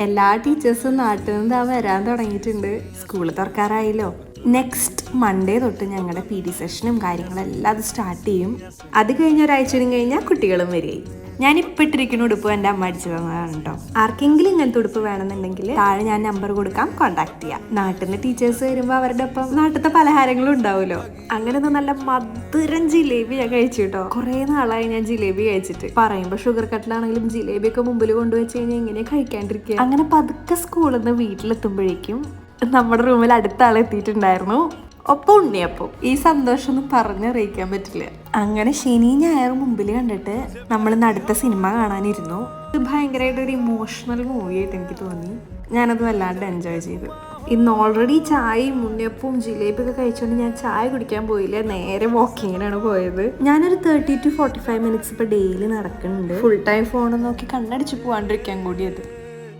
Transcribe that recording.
എല്ലാ ടീച്ചേഴ്സും നാട്ടിൽ നിന്ന് ദാ വരാൻ തുടങ്ങിയിട്ടുണ്ട്. സ്കൂൾ തുറക്കാറായല്ലോ. നെക്സ്റ്റ് മൺഡേ തൊട്ട് ഞങ്ങളുടെ പി ഡി സെഷനും കാര്യങ്ങളെല്ലാം അത് സ്റ്റാർട്ട് ചെയ്യും. അത് കഴിഞ്ഞ ഒരാഴ്ചയും കഴിഞ്ഞാൽ കുട്ടികളും വരികയും. ഞാൻ ഇപ്പം ഇട്ടിരിക്കുന്ന ഉടുപ്പ് എന്റെ അമ്മ അടിച്ചു തന്നതാണ് കേട്ടോ. ആർക്കെങ്കിലും ഇങ്ങനത്തെ ഉടുപ്പ് വേണമെന്നുണ്ടെങ്കിൽ താഴെ ഞാൻ നമ്പർ കൊടുക്കാം കോൺടാക്ട് ചെയ്യാം. നാട്ടിൽ നിന്ന് ടീച്ചേഴ്സ് വരുമ്പോൾ അവരുടെ ഒപ്പം നാട്ടിലത്തെ പലഹാരങ്ങളും ഉണ്ടാവുമല്ലോ. അങ്ങനെ ഒന്ന് നല്ല മധുരം ജിലേബി ഞാൻ കഴിച്ചു കേട്ടോ. കുറേ നാളായി ഞാൻ ജിലേബി കഴിച്ചിട്ട്. പറയുമ്പോൾ ഷുഗർ കട്ടിലാണെങ്കിലും ജിലേബി ഒക്കെ മുമ്പിൽ കൊണ്ടുവച്ച് കഴിഞ്ഞാൽ എങ്ങനെയാ കഴിക്കാണ്ടിരിക്കുക. അങ്ങനെ പതുക്കെ സ്കൂളിൽ നിന്ന് വീട്ടിലെത്തുമ്പോഴേക്കും നമ്മുടെ റൂമിൽ അടുത്ത ആൾ എത്തിയിട്ടുണ്ടായിരുന്നു. ഒപ്പം ഉണ്ണിയപ്പം. ഈ സന്തോഷം ഒന്നും പറഞ്ഞറിയിക്കാൻ പറ്റില്ല. അങ്ങനെ ശനി ഞായർ മുമ്പിൽ കണ്ടിട്ട് നമ്മൾ അടുത്ത സിനിമ കാണാനിരുന്നു. ഇത് ഭയങ്കരമായിട്ട് ഒരു ഇമോഷണൽ മൂവി ആയിട്ട് എനിക്ക് തോന്നി. ഞാനത് വല്ലാണ്ട് എൻജോയ് ചെയ്തു. ഇന്ന് ഓൾറെഡി ചായയും ഉണ്ണിയപ്പവും ജിലേബിയൊക്കെ കഴിച്ചുകൊണ്ട് ഞാൻ ചായ കുടിക്കാൻ പോയില്ല. നേരെ വാക്കിങ്ങിനാണ് പോയത്. ഞാനൊരു thirty two forty five minutes ഇപ്പോൾ ഡെയിലി നടക്കുന്നുണ്ട്. ഫുൾ ടൈം ഫോൺ നോക്കി കണ്ണടിച്ച് പോകാണ്ടിരിക്കാൻ കൂടിയത്.